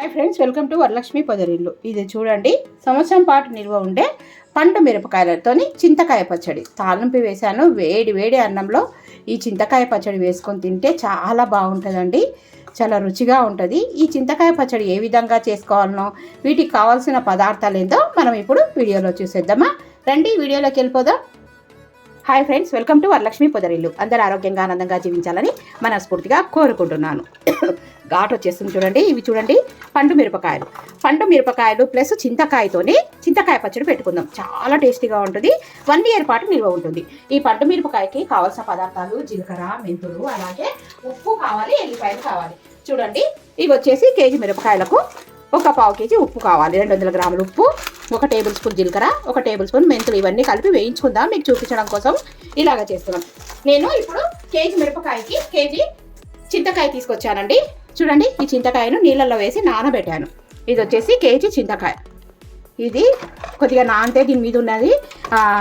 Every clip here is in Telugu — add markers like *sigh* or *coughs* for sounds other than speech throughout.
Hi friends welcome to Varalakshmi Podarillu. ఇది చూడండి సంవత్సరం పాటు నిల్వ ఉండే పండు మిరపకాయలతోని చింతకాయ పచ్చడి. తాలింపు వేశాను వేడి వేడి అన్నంలో ఈ చింతకాయ పచ్చడి వేసుకొని తింటే చాలా బాగుంటుందండి. చాలా రుచిగా ఉంటుంది. ఈ చింతకాయ పచ్చడి ఏ విధంగా చేసుకోవాలనో వీటికి కావాల్సిన పదార్థాలు ఏందో మనం ఇప్పుడు వీడియోలో చూసేద్దామా? రండి వీడియోలోకి వెళ్ళిపోదాం. Hi friends welcome to Varalakshmi Podarillu. అందరూ ఆరోగ్యంగా ఆనందంగా జీవించాలని మనస్ఫూర్తిగా కోరుకుంటున్నాను. ఘాట్ వచ్చేస్తుంది చూడండి. ఇవి చూడండి. పండు మిరపకాయలు. పండు మిరపకాయలు ప్లస్ చింతకాయతోని చింతకాయ పచ్చడి పెట్టుకుందాం. చాలా టేస్టీగా ఉంటుంది. వన్ ఇయర్ పాటు నిల్వ ఉంటుంది. ఈ పండు మిరపకాయకి కావాల్సిన పదార్థాలు జీలకర్ర మెంతులు అలాగే ఉప్పు కావాలి ఎల్లిపాయలు కావాలి. చూడండి. ఇవి వచ్చేసి కేజీ మిరపకాయలకు ఒక పావు కేజీ ఉప్పు కావాలి. రెండు వందల గ్రాముల ఉప్పు ఒక టేబుల్ స్పూన్ జీలకర్ర ఒక టేబుల్ స్పూన్ మెంతులు ఇవన్నీ కలిపి వేయించుకుందాం. మీకు చూపించడం కోసం ఇలాగ చేస్తున్నాం. నేను ఇప్పుడు కేజీ మిరపకాయకి కేజీ చింతకాయ తీసుకొచ్చానండి. చూడండి ఈ చింతకాయను నీళ్ళల్లో వేసి నానబెట్టాను. ఇది వచ్చేసి కేజీ చింతకాయ. ఇది కొద్దిగా నానితే దీని మీద ఉన్నది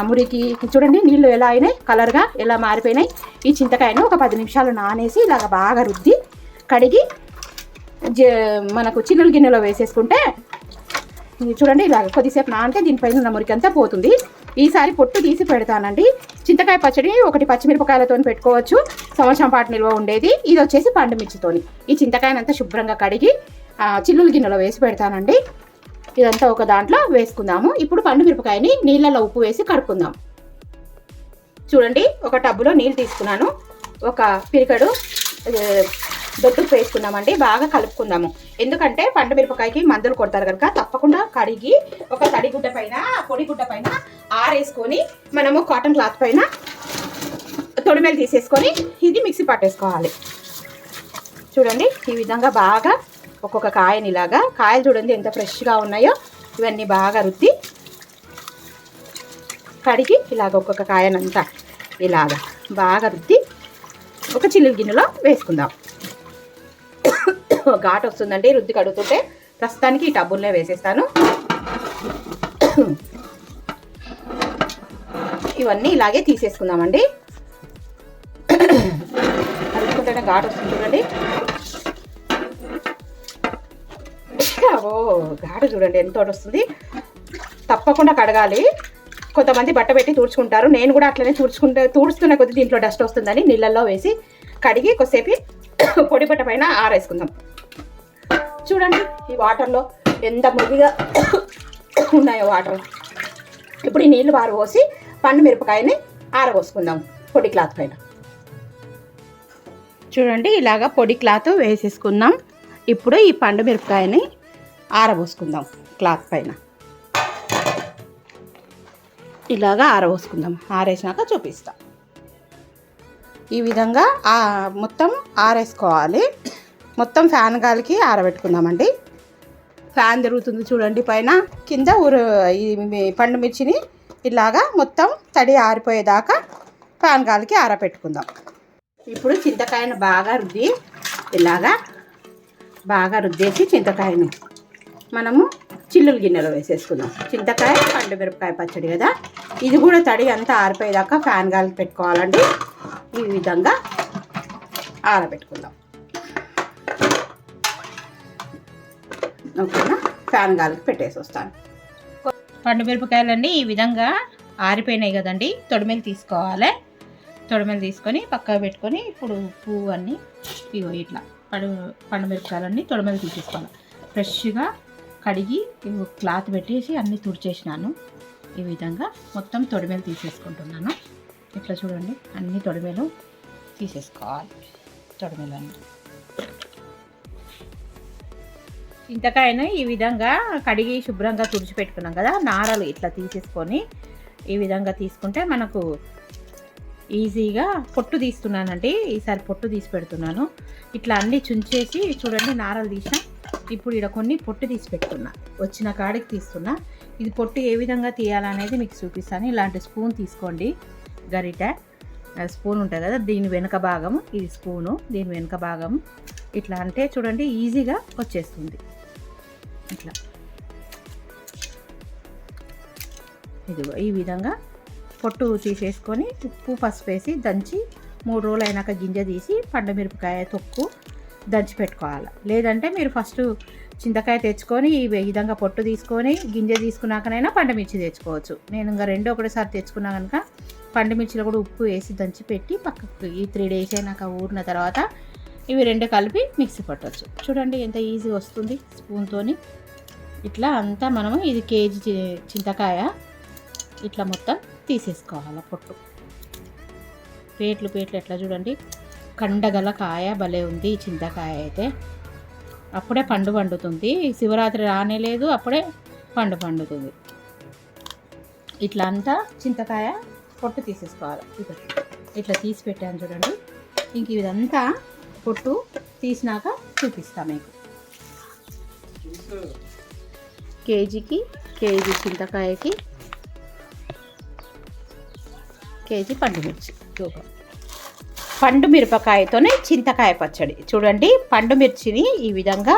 మురికి. చూడండి నీళ్ళు ఎలా అయినాయి కలర్గా ఎలా మారిపోయినాయి. ఈ చింతకాయను ఒక పది నిమిషాలు నానేసి ఇలాగ బాగా రుద్ది కడిగి జ మనకు చిన్నుల గిన్నెలో వేసేసుకుంటే చూడండి ఇలాగ కొద్దిసేపు నానితే దీనిపైన ఉన్న మురికి అంతా పోతుంది. ఈసారి పొట్టు తీసి పెడతానండి. చింతకాయ పచ్చడి ఒకటి పచ్చిమిరపకాయలతో పెట్టుకోవచ్చు. సంవత్సరం పాటు నిల్వ ఉండేది. ఇది వచ్చేసి పండు మిర్చితోని. ఈ చింతకాయనంతా శుభ్రంగా కడిగి చిల్లుల గిన్నెలో వేసి పెడతానండి. ఇదంతా ఒక దాంట్లో వేసుకుందాము. ఇప్పుడు పండు మిరపకాయని నీళ్ళలో ఉప్పు వేసి కడుక్కుందాం. చూడండి ఒక టబ్బులో నీళ్ళు తీసుకున్నాను. ఒక పిరికడు దొడ్డుకు వేసుకున్నామండి బాగా కలుపుకుందాము. ఎందుకంటే పండు మిరపకాయకి మందులు కొడతారు కనుక తప్పకుండా కడిగి ఒక తడిగుడ్డ పైన పొడిగుడ్డ పైన ఆరేసుకొని మనము కాటన్ క్లాత్ పైన తొడిమేలు తీసేసుకొని ఇది మిక్సీ పట్టేసుకోవాలి. చూడండి ఈ విధంగా బాగా ఒక్కొక్క కాయని ఇలాగా కాయలు చూడండి ఎంత ఫ్రెష్గా ఉన్నాయో ఇవన్నీ బాగా రుద్ది కడిగి ఇలాగ ఒక్కొక్క కాయనంతా ఇలాగా బాగా రుద్ది ఒక చిల్లుల గిన్నెలో వేసుకుందాం. *laughs* ఘాట్ వస్తుందండి. రుద్ది కడుగుతుంటే ప్రస్తుతానికి ఈ టబ్బుల్నే వేసేస్తాను. *clears throat* ఇవన్నీ ఇలాగే తీసేసుకుందామండి. *clears throat* కడుక్కుంటేనే ఘాట్ వస్తుంది చూడండి. ఓ ఘాటు చూడండి ఎంత వస్తుంది. తప్పకుండా కడగాలి. కొంతమంది బట్ట పెట్టి తుడుచుకుంటారు. నేను కూడా అట్లనే తుడుచుకుంటే తుడుచుకునే కొద్ది దీంట్లో డస్ట్ వస్తుందని నీళ్ళల్లో వేసి కడిగి కొద్దిసేపు *clears throat* పొడి బట్ట పైన ఆరేసుకుందాం. చూడండి ఈ వాటర్లో ఎంత మురిగిగా ఉన్నాయో వాటర్. ఇప్పుడు ఈ నీళ్ళు ఆరబోసి పండు మిరపకాయని ఆరబోసుకుందాం పొడి క్లాత్ పైన. చూడండి ఇలాగ పొడి క్లాత్ వేసేసుకుందాం. ఇప్పుడు ఈ పండు మిరపకాయని ఆరబోసుకుందాం క్లాత్ పైన. ఇలాగా ఆరబోసుకుందాం. ఆరేసినాక చూపిస్తాం. ఈ విధంగా మొత్తం ఆరేసుకోవాలి. మొత్తం ఫ్యాన్ గాలికి ఆరబెట్టుకుందామండి. ఫ్యాన్ తిరుగుతుంది చూడండి పైన. కింద ఊరు ఈ పండు మిర్చిని ఇలాగా మొత్తం తడి ఆరిపోయేదాకా ఫ్యాన్ గాలికి ఆరబెట్టుకుందాం. ఇప్పుడు చింతకాయను బాగా రుద్ది ఇలాగా బాగా రుద్దేసి చింతకాయను మనము చిల్లులు గిన్నెలో వేసేసుకుందాం. చింతకాయ పండు మిరపకాయ పచ్చడి కదా? ఇది కూడా తడి అంతా ఆరిపోయేదాకా ఫ్యాన్ గాలి పెట్టుకోవాలండి. ఈ విధంగా ఆరబెట్టుకుందాం. ఓకేనా? ఫ్యాన్ గాలికి పెట్టేసి వస్తాను. పండు మిరపకాయలన్నీ ఈ విధంగా ఆరిపోయినాయి కదండి. తొడిమెలు తీసుకోవాలి. తొడిమెలు తీసుకొని పక్కకు పెట్టుకొని ఇప్పుడు పువ్వు అన్నీ ఇగో ఇట్లా పండు పండు మిరపకాయలన్నీ తొడిమెలు తీసేసుకోవాలి. ఫ్రెష్గా కడిగి క్లాత్ పెట్టేసి అన్నీ తుడిచేసినాను. ఈ విధంగా మొత్తం తొడిమెలు తీసేసుకుంటున్నాను. ఇట్లా చూడండి అన్ని తొడిమెలు తీసేసుకోవాలి. తొడిమెలు అన్నీ చింతకాయను ఈ విధంగా కడిగి శుభ్రంగా తుడిచిపెట్టుకున్నాం కదా నారలు ఇట్లా తీసేసుకొని ఈ విధంగా తీసుకుంటే మనకు ఈజీగా పొట్టు తీస్తున్నానండి. ఈసారి పొట్టు తీసి పెడుతున్నాను. ఇట్లా అన్నీ చుంచేసి చూడండి నారలు తీసిన ఇప్పుడు ఇక్కడ కొన్ని పొట్టు తీసి పెట్టుకున్నా. వచ్చిన కాడికి తీస్తున్నా. ఇది పొట్టు ఏ విధంగా తీయాలనేది మీకు చూపిస్తాను. ఇలాంటి స్పూన్ తీసుకోండి. గరిట స్పూన్ ఉంటుంది కదా దీని వెనుక భాగం ఇది స్పూను దీని వెనుక భాగం ఇట్లా అంటే చూడండి ఈజీగా వచ్చేస్తుంది. ఇట్లా ఇదిగో ఈ విధంగా పొట్టు తీసేసుకొని ఉప్పు పసుపు వేసి దంచి మూడు రోజులు అయినాక గింజ తీసి పండు మిరపకాయ తొక్కు దంచి పెట్టుకోవాలి. లేదంటే మీరు ఫస్ట్ చింతకాయ తెచ్చుకొని ఈ విధంగా పొట్టు తీసుకొని గింజ తీసుకున్నాకనైనా పండుమిర్చి తెచ్చుకోవచ్చు. నేను ఇంకా రెండు ఒకటిసారి తెచ్చుకున్నా కనుక పండుమిర్చిలో కూడా ఉప్పు వేసి దంచి పెట్టి పక్కకు ఈ త్రీ డేస్ అయినాక ఊరిన తర్వాత ఇవి రెండు కలిపి మిక్సీ పట్టవచ్చు చూడండి ఎంత ఈజీగా వస్తుంది స్పూన్తోని. ఇట్లా అంతా మనము ఇది కేజీ చింతకాయ ఇట్లా మొత్తం తీసేసుకోవాలి పొట్టు. పేట్లు పేట్లు ఎట్లా చూడండి. కండగల కాయ భలే ఉంది చింతకాయ అయితే. అప్పుడే పండు పండుతుంది. శివరాత్రి రానే లేదు అప్పుడే పండు పండుతుంది. ఇట్లా అంతా చింతకాయ పొట్టు తీసేసుకోవాలి. ఇట్లా తీసి పెట్టాను చూడండి. ఇంక ఇదంతా పొట్టు తీసినాక చూపిస్తా మీకు. కేజీకి కేజీ చింతకాయకి కేజీ పండుమిర్చి పండు మిరపకాయతోనే చింతకాయ పచ్చడి. చూడండి పండు మిర్చిని ఈ విధంగా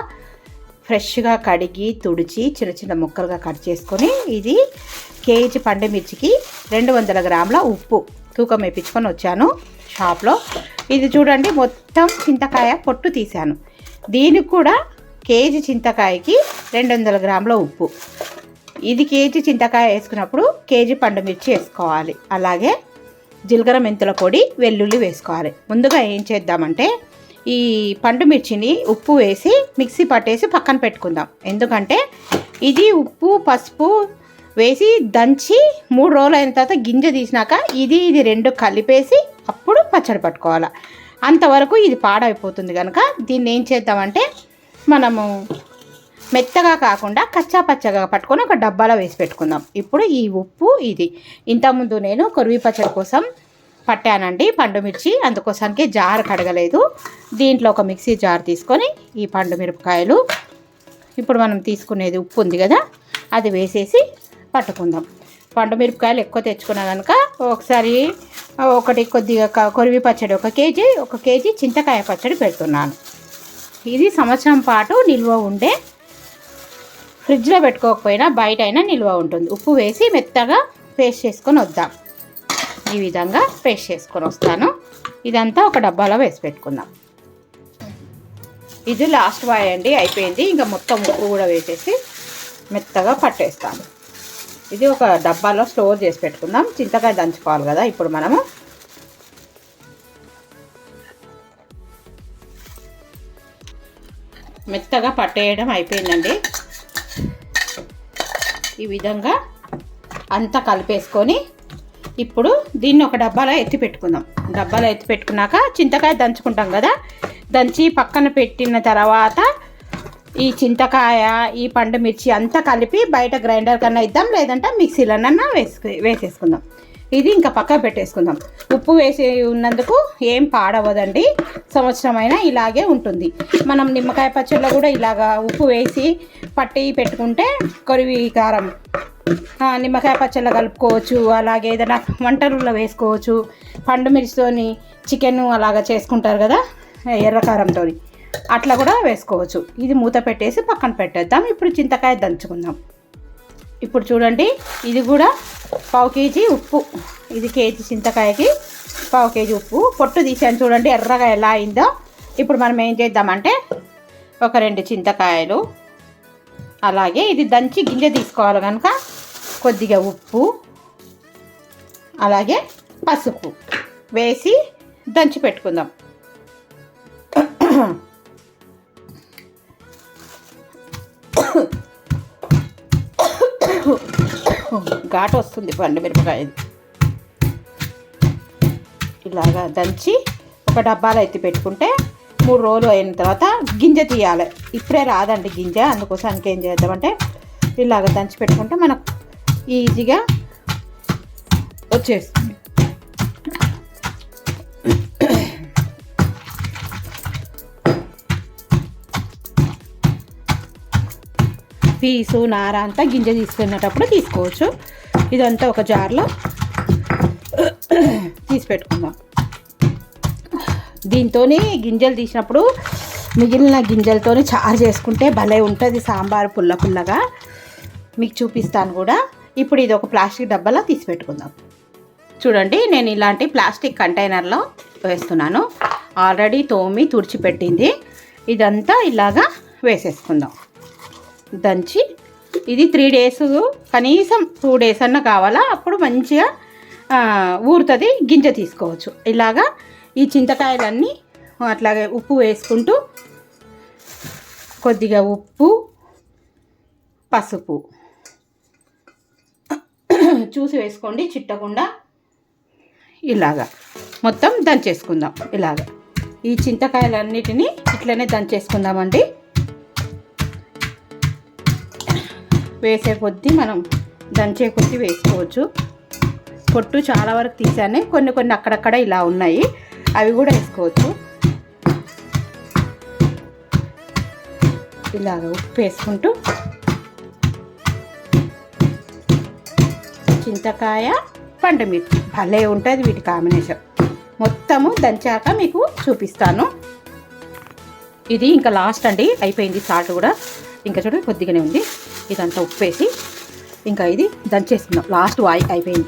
ఫ్రెష్గా కడిగి తుడిచి చిన్న చిన్న ముక్కలుగా కట్ చేసుకొని ఇది కేజీ పండు మిర్చికి రెండు వందల గ్రాముల ఉప్పు. తూకం వేయించుకొని వచ్చాను షాప్లో. ఇది చూడండి మొత్తం చింతకాయ పొట్టు తీశాను. దీనికి కూడా కేజీ చింతకాయకి రెండు వందల గ్రాముల ఉప్పు. ఇది కేజీ చింతకాయ వేసుకున్నప్పుడు కేజీ పండుమిర్చి వేసుకోవాలి. అలాగే జీలకర్ర మెంతుల పొడి వెల్లుల్లి వేసుకోవాలి. ముందుగా ఏం చేద్దామంటే ఈ పండుమిర్చిని ఉప్పు వేసి మిక్సీ పట్టేసి పక్కన పెట్టుకుందాం. ఎందుకంటే ఇది ఉప్పు పసుపు వేసి దంచి మూడు రోజులు అయిన తర్వాత గింజ తీసినాక ఇది ఇది రెండు కలిపేసి అప్పుడు పచ్చడి పట్టుకోవాలి. అంతవరకు ఇది పాడైపోతుంది కనుక దీన్ని ఏం చేద్దామంటే మనము మెత్తగా కాకుండా కచ్చా పచ్చగా పట్టుకొని ఒక డబ్బాలో వేసి పెట్టుకుందాం. ఇప్పుడు ఈ ఉప్పు ఇది. ఇంతకుముందు నేను కొరివి పచ్చడి కోసం పట్టానండి. పండు మిర్చి అందుకోసానికి జార్ కడగలేదు. దీంట్లో ఒక మిక్సీ జార్ తీసుకొని ఈ పండు మిరపకాయలు. ఇప్పుడు మనం తీసుకునేది ఉప్పు ఉంది కదా అది వేసేసి పట్టుకుందాం. పండు మిరపకాయలు ఎక్కువ తెచ్చుకున్నా కనుక ఒకసారి ఒకటి కొద్దిగా కొరివి పచ్చడి ఒక కేజీ ఒక కేజీ చింతకాయ పచ్చడి పెడుతున్నాను. ఇది సంవత్సరం పాటు నిల్వ ఉండే ఫ్రిడ్జ్లో పెట్టుకోకపోయినా బయట అయినా నిల్వ ఉంటుంది. ఉప్పు వేసి మెత్తగా పేస్ట్ చేసుకొని వద్దాం. ఈ విధంగా పేస్ట్ చేసుకొని వస్తాను. ఇదంతా ఒక డబ్బాలో వేసి పెట్టుకుందాం. ఇది లాస్ట్ వాయండి అండి అయిపోయింది. ఇంకా మొత్తం ఉప్పు కూడా వేసేసి మెత్తగా పట్టేస్తాను. ఇది ఒక డబ్బాలో స్టోర్ చేసి పెట్టుకుందాం. చింతకాయ దంచుకోవాలి కదా ఇప్పుడు మనము. మెత్తగా పట్టేయడం అయిపోయిందండి. ఈ విధంగా అంతా కలిపేసుకొని ఇప్పుడు దీన్ని ఒక డబ్బాలో ఎత్తి పెట్టుకుందాం. డబ్బాలో ఎత్తి పెట్టుకున్నాక చింతకాయ దంచుకుంటాం కదా దంచి పక్కన పెట్టిన తర్వాత ఈ చింతకాయ ఈ పండు మిర్చి అంతా కలిపి బయట గ్రైండర్ కన్నా ఇద్దాం లేదంటే మిక్సీలోనన్నా వేసుకు వేసేసుకుందాం. ఇది ఇంకా పక్క పెట్టేసుకుందాం. ఉప్పు వేసి ఉన్నందుకు ఏం పాడవదండి. సంవత్సరమైనా ఇలాగే ఉంటుంది. మనం నిమ్మకాయ పచ్చళ్ళలో కూడా ఇలాగా ఉప్పు వేసి పట్టి పెట్టుకుంటే కొరివి కారం నిమ్మకాయ పచ్చళ్ళ కలుపుకోవచ్చు. అలాగే ఏదైనా వంటలలో వేసుకోవచ్చు. పండు మిర్చితోని చికెన్ అలాగా చేసుకుంటారు కదా ఎర్రకారంతో అట్లా కూడా వేసుకోవచ్చు. ఇది మూత పెట్టేసి పక్కన పెట్టేద్దాం. ఇప్పుడు చింతకాయ దంచుకుందాం. ఇప్పుడు చూడండి ఇది కూడా పావు కేజీ ఉప్పు. ఇది కేజీ చింతకాయకి పావు కేజీ ఉప్పు. పొట్టు తీసాను చూడండి ఎర్రగా ఎలా అయిందో. ఇప్పుడు మనం ఏం చేద్దామంటే ఒక రెండు చింతకాయలు అలాగే ఇది దంచి గింజ తీసుకోవాలి కనుక కొద్దిగా ఉప్పు అలాగే పసుపు వేసి దంచి పెట్టుకుందాం. ఘాటు వస్తుంది పండు మిరపకాయ. ఇలాగా దంచి ఒక డబ్బాలో ఎత్తి పెట్టుకుంటే మూడు రోజులు అయిన తర్వాత గింజ తీయాలి. ఇప్పుడే రాదండి గింజ అందుకోసానికి ఏం చేద్దామంటే ఇలాగ దంచి పెట్టుకుంటే మనకు ఈజీగా వచ్చేస్తుంది. పీసు నార అంతా గింజ తీసుకునేటప్పుడు తీసుకోవచ్చు. ఇదంతా ఒక జార్లో తీసి పెట్టుకుందాం. దీంతోనే గింజలు తీసినప్పుడు మిగిలిన గింజలతోనే చారు చేసుకుంటే భలే ఉంటుంది సాంబార్ పుల్ల పుల్లగా. మీకు చూపిస్తాను కూడా. ఇప్పుడు ఇది ఒక ప్లాస్టిక్ డబ్బాలో తీసి పెట్టుకుందాం. చూడండి నేను ఇలాంటి ప్లాస్టిక్ కంటైనర్లో వేస్తున్నాను. ఆల్రెడీ తోమి తుడిచిపెట్టింది. ఇదంతా ఇలాగా వేసేసుకుందాం. దంచి ఇది త్రీ డేస్ కనీసం టూ డేస్ అన్న కావాలా? అప్పుడు మంచిగా ఊరుతుంది గింజ తీసుకోవచ్చు. ఇలాగా ఈ చింతకాయలన్నీ అట్లాగే ఉప్పు వేసుకుంటూ కొద్దిగా ఉప్పు పసుపు చూసి వేసుకోండి చిట్టకుండా. ఇలాగా మొత్తం దంచేసుకుందాం. ఇలాగా ఈ చింతకాయలన్నిటినీ ఇట్లనే దంచేసుకుందామండి. వేసే కొద్దీ మనం దంచే కొద్దీ వేసుకోవచ్చు. పొట్టు చాలా వరకు తీసాను కొన్ని కొన్ని అక్కడక్కడ ఇలా ఉన్నాయి. అవి కూడా వేసుకోవచ్చు. ఇలాగ ఉప్పు వేసుకుంటూ చింతకాయ పండుమిర్చి. భలే ఉంటుంది వీటి కాంబినేషన్. మొత్తము దంచాక మీకు చూపిస్తాను. ఇది ఇంకా లాస్ట్ అండి. అయిపోయింది సాల్ట్ కూడా. ఇంకా చూడండి కొద్దిగానే ఉంది. ఇదంతా ఉప్పేసి ఇంకా ఇది దంచేసుకుందాం. లాస్ట్ వాయి అయిపోయింది.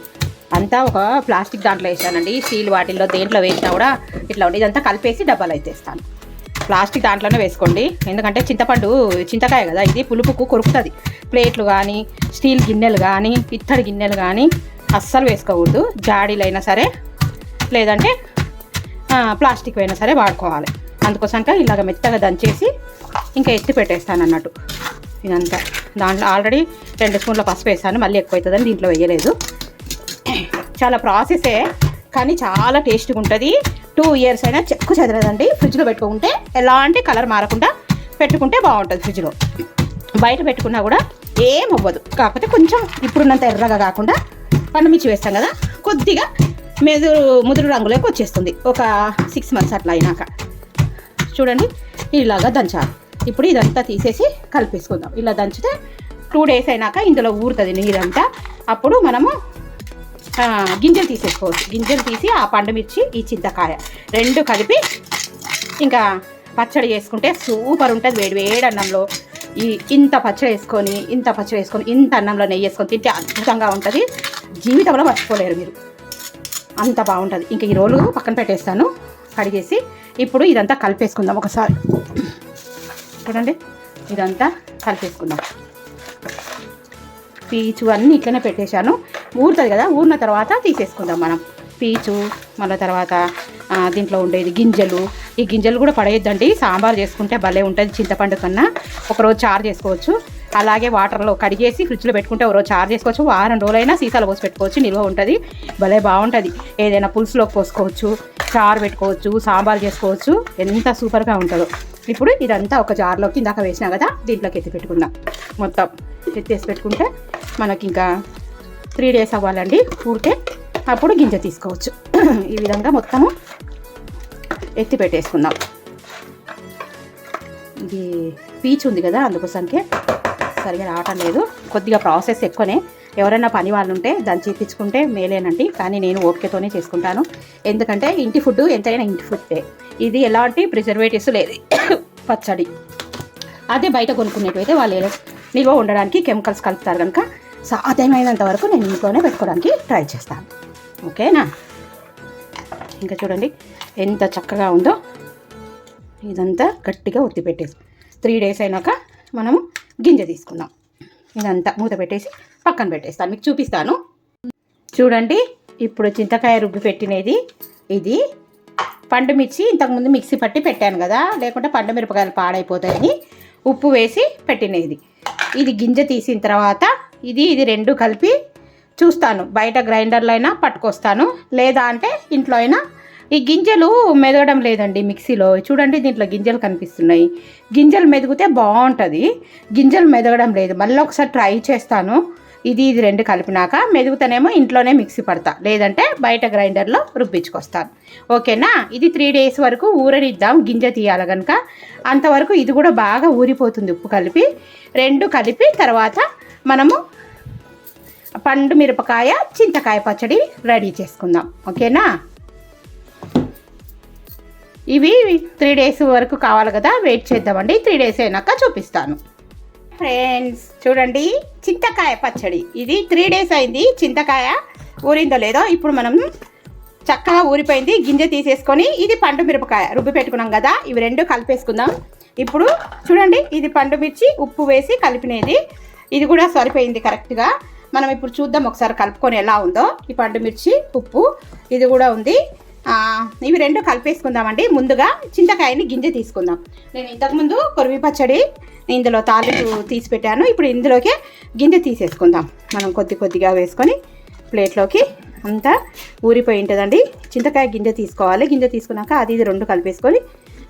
అంతా ఒక ప్లాస్టిక్ దాంట్లో వేసానండి. స్టీల్ వాటిల్లో దేంట్లో వేసినా కూడా ఇట్లా ఉండి. ఇదంతా కలిపేసి డబ్బాలు అయితేస్తాను ప్లాస్టిక్ దాంట్లోనే వేసుకోండి. ఎందుకంటే చింతపండు చింతకాయ కదా ఇది పులుపుకు కొరుకుతుంది. ప్లేట్లు కానీ స్టీల్ గిన్నెలు కానీ ఇత్తడి గిన్నెలు కానీ అస్సలు వేసుకోకూడదు. జాడీలైనా సరే లేదంటే ప్లాస్టిక్ అయినా సరే వాడుకోవాలి. అందుకోసంక ఇలాగ మెత్తగా దంచేసి ఇంకా ఎత్తి పెట్టేస్తాను అన్నట్టు ఇదంతా. దాంట్లో ఆల్రెడీ రెండు స్పూన్ల పసుపు వేసాను మళ్ళీ ఎక్కువ అవుతుందని దీంట్లో వేయలేదు. చాలా ప్రాసెసే కానీ చాలా టేస్ట్గా ఉంటుంది. టూ ఇయర్స్ అయినా చెక్కు చెదరదండి ఫ్రిడ్జ్లో పెట్టుకుంటే ఎలాంటి కలర్ మారకుండా పెట్టుకుంటే బాగుంటుంది ఫ్రిడ్జ్లో బయట పెట్టుకున్నా కూడా ఏం అవ్వదు. కాకపోతే కొంచెం ఇప్పుడున్నంత ఎర్రగా కాకుండా పండుమిర్చి వేస్తాం కదా కొద్దిగా మెదురు ముదురు రంగులోకి వచ్చేస్తుంది. ఒక సిక్స్ మంత్స్ అట్లా అయినాక. చూడండి ఇలాగా దంచాలి. ఇప్పుడు ఇదంతా తీసేసి కలిపేసుకుందాం. ఇలా దంచితే టూ డేస్ అయినాక ఇందులో ఊరుతుంది నీరంతా. అప్పుడు మనము గింజలు తీసేసుకోవచ్చు. గింజలు తీసి ఆ పండుమిర్చి ఈ చింతకాయ రెండు కలిపి ఇంకా పచ్చడి చేసుకుంటే సూపర్ ఉంటుంది. వేడి వేడి అన్నంలో ఈ ఇంత పచ్చడి వేసుకొని ఇంత పచ్చడి వేసుకొని ఇంత అన్నంలో నెయ్యి వేసుకొని తింటే అద్భుతంగా ఉంటుంది. జీవితంలో మర్చిపోలేరు మీరు. అంత బాగుంటుంది. ఇంకా ఈ రోలు పక్కన పెట్టేస్తాను. కడిగేసి ఇప్పుడు ఇదంతా కలిపేసుకుందాం ఒకసారి. చూడండి. ఇదంతా కలిపేసుకుందాం. పీచు అన్నీ ఇట్లనే పెట్టేశాను. ఊరుతుంది కదా ఊరిన తర్వాత తీసేసుకుందాం మనం. పీచు మళ్ళీ తర్వాత దీంట్లో ఉండేది గింజలు. ఈ గింజలు కూడా పడేయద్దండి. సాంబార్ చేసుకుంటే భలే ఉంటుంది చింతపండు కన్నా. ఒకరోజు చారు చేసుకోవచ్చు. అలాగే వాటర్లో కడిగేసి ఫ్రిడ్జ్లో పెట్టుకుంటే ఒకరోజు చారు చేసుకోవచ్చు. వారం రోజులైనా సీసాలు పోసి పెట్టుకోవచ్చు. నిల్వ ఉంటుంది. భలే బాగుంటుంది. ఏదైనా పులుసులోకి పోసుకోవచ్చు చారు పెట్టుకోవచ్చు సాంబార్ చేసుకోవచ్చు. ఎంత సూపర్గా ఉంటుందో. ఇప్పుడు ఇదంతా ఒక జార్లోకి ఇందాక వేసినా కదా దీంట్లోకి ఎత్తి పెట్టుకుందాం. మొత్తం ఎత్తేసి పెట్టుకుంటే మనకి ఇంకా త్రీ డేస్ అవ్వాలండి ఊరికే అప్పుడు గింజ తీసుకోవచ్చు. ఈ విధంగా మొత్తము ఎత్తి పెట్టేసుకుందాం. ఇది పీచ్ ఉంది కదా అందుకోసంకే సరిగా రావటం లేదు. కొద్దిగా ప్రాసెస్ ఎక్కువనే ఎవరైనా పని వాళ్ళు ఉంటే దాన్ని చేపించుకుంటే మేలేనండి కానీ నేను ఓపికతోనే చేసుకుంటాను. ఎందుకంటే ఇంటి ఫుడ్ ఎంతైనా ఇంటి ఫుడ్డే. ఇది ఎలాంటి ప్రిజర్వేటివ్స్ లేదు. *coughs* పచ్చడి. అదే బయట కొనుక్కునేటైతే వాళ్ళు నిల్వ ఉండడానికి కెమికల్స్ కలుపుతారు కనుక సాధ్యమైనంత వరకు నేను ఇంట్లోనే పెట్టుకోవడానికి ట్రై చేస్తాను. ఓకేనా? ఇంకా చూడండి ఎంత చక్కగా ఉందో. ఇదంతా గట్టిగా ఒత్తి పెట్టేసి త్రీ డేస్ అయినాక మనము గింజ తీసుకుందాం. ఇదంతా మూత పెట్టేసి పక్కన పెట్టేస్తాను మీకు చూపిస్తాను. చూడండి ఇప్పుడు చింతకాయ రుబ్బి పెట్టినది. ఇది పండు మిర్చి ఇంతకుముందు మిక్సీ పట్టి పెట్టాను కదా లేకుంటే పండు మిరపకాయలు పాడైపోతాయని ఉప్పు వేసి పెట్టినది. ఇది గింజ తీసిన తర్వాత ఇది ఇది రెండు కలిపి చూస్తాను. బయట గ్రైండర్లో అయినా పట్టుకొస్తాను. లేదా అంటే ఇంట్లో అయినా. ఈ గింజలు మెదగడం లేదండి మిక్సీలో. చూడండి దీంట్లో గింజలు కనిపిస్తున్నాయి. గింజలు మెదిగితే బాగుంటుంది. గింజలు మెదగడం లేదు. మళ్ళీ ఒకసారి ట్రై చేస్తాను. ఇది ఇది రెండు కలిపినాక మెదుగుతానేమో ఇంట్లోనే మిక్సీ పడతా. లేదంటే బయట గ్రైండర్లో రుబ్బించుకొస్తాను. ఓకేనా? ఇది త్రీ డేస్ వరకు ఊరనిద్దాం గింజ తీయాలి కనుక అంతవరకు ఇది కూడా బాగా ఊరిపోతుంది ఉప్పు కలిపి. రెండు కలిపి తర్వాత మనము పండు మిరపకాయ చింతకాయ పచ్చడి రెడీ చేసుకుందాం. ఓకేనా? ఇవి త్రీ డేస్ వరకు కావాలి కదా వెయిట్ చేద్దామండి. త్రీ డేస్ అయినాక చూపిస్తాను. ఫ్రెండ్స్ చూడండి చింతకాయ పచ్చడి. ఇది త్రీ డేస్ అయింది చింతకాయ ఊరిందో లేదో ఇప్పుడు మనం చక్కగా ఊరిపోయింది గింజ తీసేసుకొని ఇది పండు మిరపకాయ రుబ్బి పెట్టుకున్నాం కదా ఇవి రెండు కలిపేసుకుందాం. ఇప్పుడు చూడండి ఇది పండు మిర్చి ఉప్పు వేసి కలిపినది. ఇది కూడా సరిపోయింది కరెక్ట్గా. మనం ఇప్పుడు చూద్దాం ఒకసారి కలుపుకొని ఎలా ఉందో. ఈ పండు మిర్చి ఉప్పు ఇది కూడా ఉంది. ఇవి రెండు కలిపేసుకుందామండి. ముందుగా చింతకాయని గింజ తీసుకుందాం. నేను ఇంతకుముందు కొరివి పచ్చడి ఇందులో తాలింపు తీసి పెట్టాను. ఇప్పుడు ఇందులోకి గింజ తీసేసుకుందాం. మనం కొద్ది కొద్దిగా వేసుకొని ప్లేట్లోకి అంతా ఊరిపోయి ఉంటుందండి. చింతకాయ గింజ తీసుకోవాలి. గింజ తీసుకున్నాక అది ఇది రెండు కలిపేసుకొని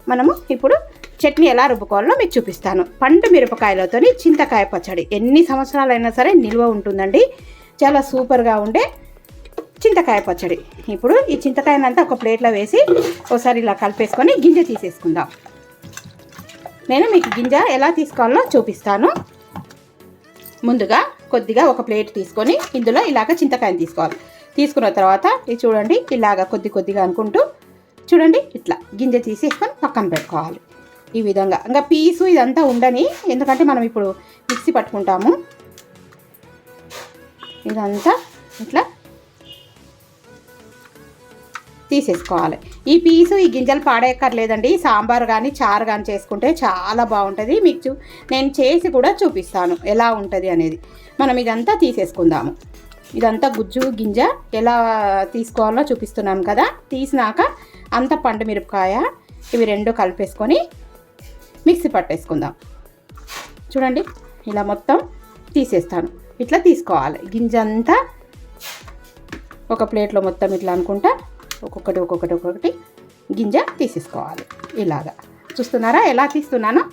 మనము ఇప్పుడు చట్నీ ఎలా రుబ్బుకోవాలో మీకు చూపిస్తాను. పండు మిరపకాయలతోని చింతకాయ పచ్చడి. ఎన్ని సంవత్సరాలైనా సరే నిల్వ ఉంటుందండి. చాలా సూపర్గా ఉండే చింతకాయ పచ్చడి. ఇప్పుడు ఈ చింతకాయనంతా ఒక ప్లేట్లో వేసి ఒకసారి ఇలా కలిపేసుకొని గింజ తీసేసుకుందాం. నేను మీకు గింజ ఎలా తీసుకోవాలో చూపిస్తాను. ముందుగా కొద్దిగా ఒక ప్లేట్ తీసుకొని ఇందులో ఇలాగ చింతకాయని తీసుకోవాలి. తీసుకున్న తర్వాత ఇది చూడండి ఇలాగ కొద్ది కొద్దిగా అనుకుంటూ చూడండి ఇట్లా గింజ తీసేసుకొని పక్కన పెట్టుకోవాలి. ఈ విధంగా. ఇంకా పీసు ఇదంతా ఉండని ఎందుకంటే మనం ఇప్పుడు మిక్సీ పట్టుకుంటాము. ఇదంతా ఇట్లా తీసేసుకోవాలి. ఈ పీసు ఈ గింజలు పాడేయక్కర్లేదండి. సాంబార్ కానీ చారు కానీ చేసుకుంటే చాలా బాగుంటుంది. మీకు చూ నేను చేసి కూడా చూపిస్తాను ఎలా ఉంటుంది అనేది. మనం ఇదంతా తీసేసుకుందాము. ఇదంతా గుజ్జు గింజ ఎలా తీసుకోవాలో చూపిస్తున్నాను కదా. తీసినాక అంత పండు మిరపకాయ ఇవి రెండు కలిపేసుకొని మిక్సీ పట్టేసుకుందాం. చూడండి ఇలా మొత్తం తీసేస్తాను. ఇట్లా తీసుకోవాలి. గింజ అంతా ఒక ప్లేట్లో మొత్తం ఇట్లా అనుకుంటా ఒక్కొక్కటి ఒక్కొక్కటి ఒక్కొక్కటి గింజ తీసేసుకోవాలి. ఇలాగా. చూస్తున్నారా ఎలా తీస్తున్నానో?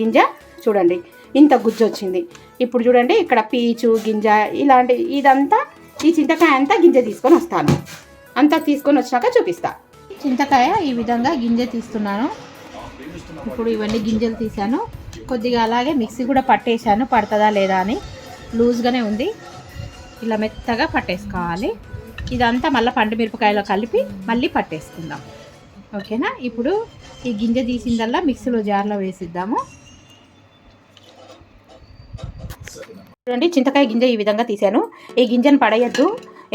గింజ చూడండి ఇంత గుజ్జు వచ్చింది ఇప్పుడు చూడండి ఇక్కడ పీచు గింజ ఇలాంటి ఇదంతా ఈ చింతకాయ అంతా గింజ తీసుకొని వస్తాను. అంతా తీసుకొని వచ్చినాక చూపిస్తా. చింతకాయ ఈ విధంగా గింజ తీస్తున్నాను. ఇప్పుడు ఇవన్నీ గింజలు తీసాను కొద్దిగా అలాగే మిక్సీ కూడా పట్టేశాను. పడుతుందా లేదా అని. లూజ్గానే ఉంది. ఇలా మెత్తగా పట్టేసుకోవాలి. ఇదంతా మళ్ళీ పండు మిరపకాయలో కలిపి మళ్ళీ పట్టేసుకుందాం. ఓకేనా? ఇప్పుడు ఈ గింజ తీసిందల్లా మిక్సీలో జార్లో వేసిద్దాము. చూడండి చింతకాయ గింజ ఈ విధంగా తీసాను ఈ గింజను పడేయద్దు.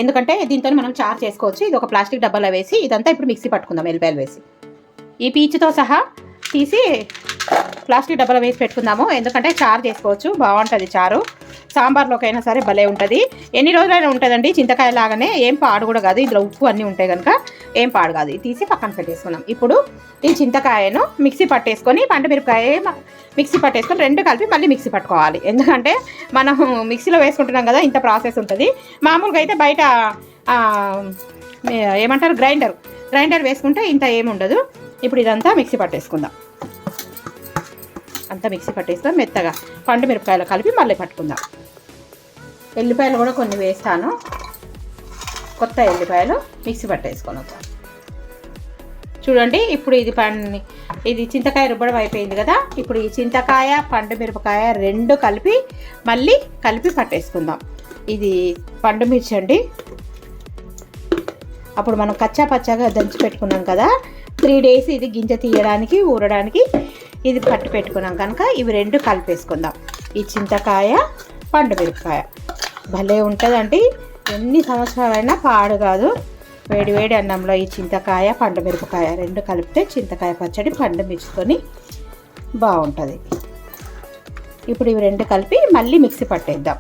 ఎందుకంటే దీంతో మనం చార్ చేసుకోవచ్చు. ఇది ఒక ప్లాస్టిక్ డబ్బాలో వేసి ఇదంతా ఇప్పుడు మిక్సీ పట్టుకుందాం ఎల్లిపాయలు వేసి. ఈ పీచుతో సహా తీసి ప్లాస్టిక్ డబ్బాలో వేసి పెట్టుకుందాము. ఎందుకంటే చారు చేసుకోవచ్చు. బాగుంటుంది చారు. సాంబార్లోకైనా సరే భలే ఉంటుంది. ఎన్ని రోజులైనా ఉంటుందండి చింతకాయ లాగానే. ఏం పాడు కూడా కాదు. ఇందులో ఉప్పు అన్నీ ఉంటాయి కనుక ఏం పాడు కాదు. ఇది తీసి పక్కన పెట్టేసుకున్నాం ఇప్పుడు ఈ చింతకాయను మిక్సీ పట్టేసుకొని పండుమిరపకాయ మిక్సీ పట్టేసుకొని రెండు కలిపి మళ్ళీ మిక్సీ పట్టుకోవాలి. ఎందుకంటే మనం మిక్సీలో వేసుకుంటున్నాం కదా ఇంత ప్రాసెస్ ఉంటుంది. మామూలుగా అయితే బయట ఏమంటారు? గ్రైండర్. గ్రైండర్ వేసుకుంటే ఇంత ఏమి ఉండదు. ఇప్పుడు ఇదంతా మిక్సీ పట్టేసుకుందాం. అంతా మిక్సీ పట్టేస్తాం మెత్తగా పండు మిరపకాయలు కలిపి మళ్ళీ పట్టుకుందాం. ఎల్లిపాయలు కూడా కొన్ని వేస్తాను. కొత్త ఎల్లిపాయలు మిక్సీ పట్టేసుకొని వద్దాం. చూడండి ఇప్పుడు ఇది పండు ఇది చింతకాయ రుబ్బడం అయిపోయింది కదా? ఇప్పుడు ఈ చింతకాయ పండు మిరపకాయ రెండు కలిపి మళ్ళీ కలిపి పట్టేసుకుందాం. ఇది పండు మిర్చి అండి. అప్పుడు మనం కచ్చా పచ్చాగా దంచి పెట్టుకున్నాం కదా? త్రీ డేస్ ఇది గింజ తీయడానికి ఊరడానికి ఇది పట్టు పెట్టుకున్నాం కనుక ఇవి రెండు కలిపేసుకుందాం. ఈ చింతకాయ పండు మిరపకాయ. భలే ఉంటుందండి. ఎన్ని సంవత్సరాలైనా పాడు కాదు. వేడి వేడి అన్నంలో ఈ చింతకాయ పండు మిరపకాయ రెండు కలిపితే చింతకాయ పచ్చడి పండు మిర్చుకొని బాగుంటుంది. ఇప్పుడు ఇవి రెండు కలిపి మళ్ళీ మిక్సీ పట్టేద్దాం.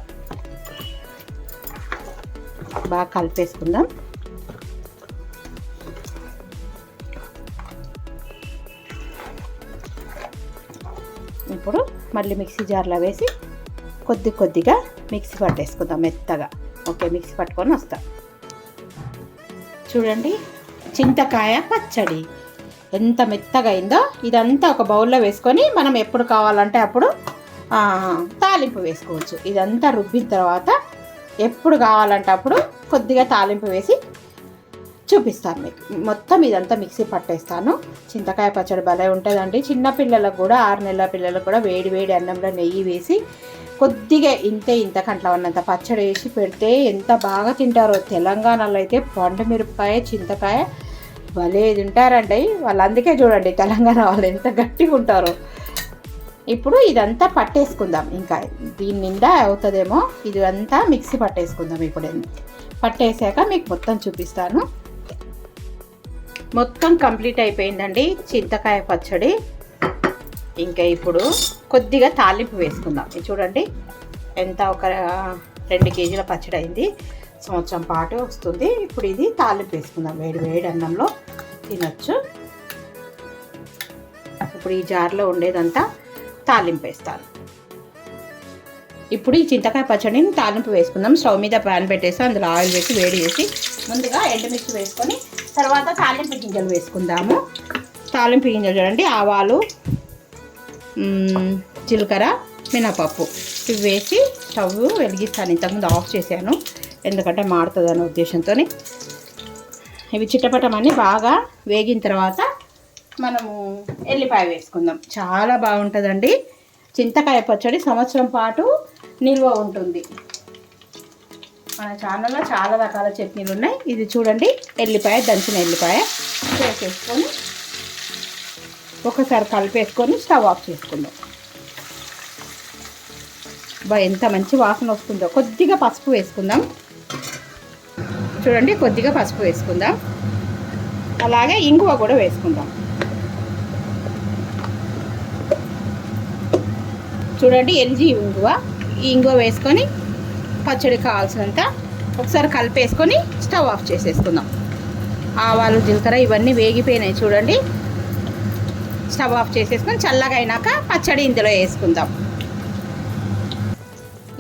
బాగా కలిపేసుకుందాం. ఇప్పుడు మళ్ళీ మిక్సీ జార్లో వేసి కొద్ది కొద్దిగా మిక్సీ పట్టేసుకుందాం మెత్తగా. ఓకే మిక్సీ పట్టుకొని వస్తాం. చూడండి చింతకాయ పచ్చడి. ఎంత మెత్తగా అయిందో ఇదంతా ఒక బౌల్లో వేసుకొని మనం ఎప్పుడు కావాలంటే అప్పుడు తాలింపు వేసుకోవచ్చు. ఇదంతా రుబ్బిన తర్వాత ఎప్పుడు కావాలంటే అప్పుడు కొద్దిగా తాలింపు వేసి చూపిస్తాను మీకు. మొత్తం ఇదంతా మిక్సీ పట్టేస్తాను. చింతకాయ పచ్చడి భలే ఉంటుందండి. చిన్న పిల్లలకు కూడా ఆరు నెలల పిల్లలకు కూడా వేడి వేడి అన్నంలో నెయ్యి వేసి కొద్దిగా ఇంతే ఇంత కంట్లో ఉన్నంత పచ్చడి వేసి పెడితే ఎంత బాగా తింటారో తెలంగాణలో అయితే పండు మిరపకాయ చింతకాయ భలే తింటారండి. వాళ్ళు అందుకే చూడండి తెలంగాణ వాళ్ళు ఎంత గట్టిగా ఉంటారో. ఇప్పుడు ఇదంతా పట్టేసుకుందాం. ఇంకా దీని నిండా అవుతుందేమో. ఇది అంతా మిక్సీ పట్టేసుకుందాం ఇప్పుడు. పట్టేసాక మీకు మొత్తం చూపిస్తాను. మొత్తం కంప్లీట్ అయిపోయిందండి చింతకాయ పచ్చడి. ఇంకా ఇప్పుడు కొద్దిగా తాలింపు వేసుకుందాం. ఇది చూడండి ఎంత ఒక రెండు కేజీల పచ్చడి అయింది. సంవత్సరం పాటు వస్తుంది. ఇప్పుడు ఇది తాలింపు వేసుకుందాం. వేడి వేడి అన్నంలో తినొచ్చు. ఇప్పుడు ఈ జార్లో ఉండేదంతా తాలింపు వేస్తాను ఇప్పుడు ఈ చింతకాయ పచ్చడిని తాలింపు వేసుకుందాం. స్టవ్ మీద ప్యాన్ పెట్టేసి అందులో ఆయిల్ వేసి వేడి చేసి ముందుగా ఎండుమిర్చి వేసుకొని తర్వాత తాలింపు గింజలు వేసుకుందాము. తాలింపు గింజలు చూడండి ఆవాలు జీలకర్ర మినపప్పు. ఇవి వేసి స్టవ్ వెలిగిస్తాను. ఇంతకుముందు ఆఫ్ చేశాను. ఎందుకంటే మాడుతుంది అనే ఉద్దేశంతో ఇవి చిట్టపటమని బాగా వేగిన తర్వాత మనము ఎల్లిపాయ వేసుకుందాం. చాలా బాగుంటుందండి. చింతకాయ పచ్చడి సంవత్సరం పాటు నిల్వ ఉంటుంది. మన ఛానల్లో చాలా రకాల చట్నీలు ఉన్నాయి. ఇది చూడండి ఎల్లిపాయ దంచిన ఎల్లిపాయ. వేసేసుకొని ఒకసారి కలిపేసుకొని స్టవ్ ఆఫ్ చేసుకుందాం. బా ఎంత మంచి వాసన వస్తుందో. కొద్దిగా పసుపు వేసుకుందాం. చూడండి కొద్దిగా పసుపు వేసుకుందాం. అలాగే ఇంగువ కూడా వేసుకుందాం. చూడండి ఎల్జీ ఇంగువ. ఈ ఇంగువ వేసుకొని పచ్చడి కావాల్సినంత ఒకసారి కలిపేసుకొని స్టవ్ ఆఫ్ చేసేసుకుందాం. ఆవాలు జీలకర్ర ఇవన్నీ వేగిపోయినాయి చూడండి. స్టవ్ ఆఫ్ చేసేసుకొని చల్లగా అయినాక పచ్చడి ఇందులో వేసుకుందాం.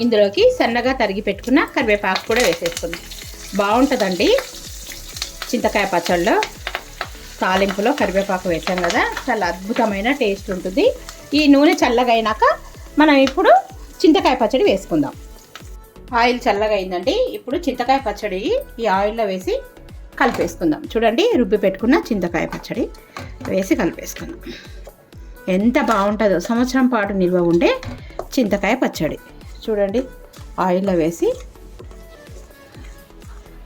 ఇందులోకి సన్నగా తరిగి పెట్టుకున్న కరివేపాకు కూడా వేసేసుకుందాం. బాగుంటుందండి చింతకాయ పచ్చడిలో తాలింపులో కరివేపాకు వేసాం కదా చాలా అద్భుతమైన టేస్ట్ ఉంటుంది. ఈ నూనె చల్లగా అయినాక మనం ఇప్పుడు చింతకాయ పచ్చడి వేసుకుందాం. ఆయిల్ చల్లగా అయిందండి. ఇప్పుడు చింతకాయ పచ్చడి ఈ ఆయిల్లో వేసి కలిపేసుకుందాం. చూడండి రుబ్బి పెట్టుకున్న చింతకాయ పచ్చడి వేసి కలిపేసుకుందాం. ఎంత బాగుంటుందో సంవత్సరం పాటు నిల్వ ఉండే చింతకాయ పచ్చడి. చూడండి ఆయిల్లో వేసి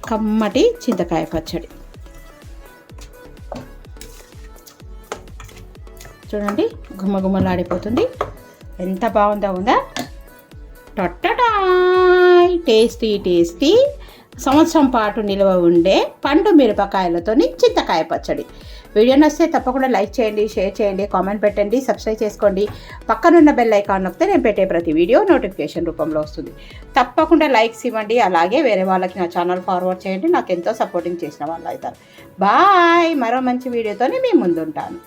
కమ్మటి చింతకాయ పచ్చడి. చూడండి గుమ్మగుమ్మలాడిపోతుంది ఎంత బాగుందో ఉందా? టొట్టటాయ్ టేస్టీ టేస్టీ. సంవత్సరం పాటు నిల్వ ఉండే పండు మిరపకాయలతోని చింతకాయ పచ్చడి. వీడియో నచ్చితే తప్పకుండా లైక్ చేయండి షేర్ చేయండి కామెంట్ పెట్టండి సబ్స్క్రైబ్ చేసుకోండి. పక్కనున్న బెల్ ఐకాన్ నొక్కితే నేను పెట్టే ప్రతి వీడియో నోటిఫికేషన్ రూపంలో వస్తుంది. తప్పకుండా లైక్స్ ఇవ్వండి అలాగే వేరే వాళ్ళకి నా ఛానల్ ఫార్వర్డ్ చేయండి. నాకు ఎంతో సపోర్టింగ్ చేసిన వాళ్ళు అవుతారు. బాయ్ మరో మంచి వీడియోతోనే మీ ముందుంటాను.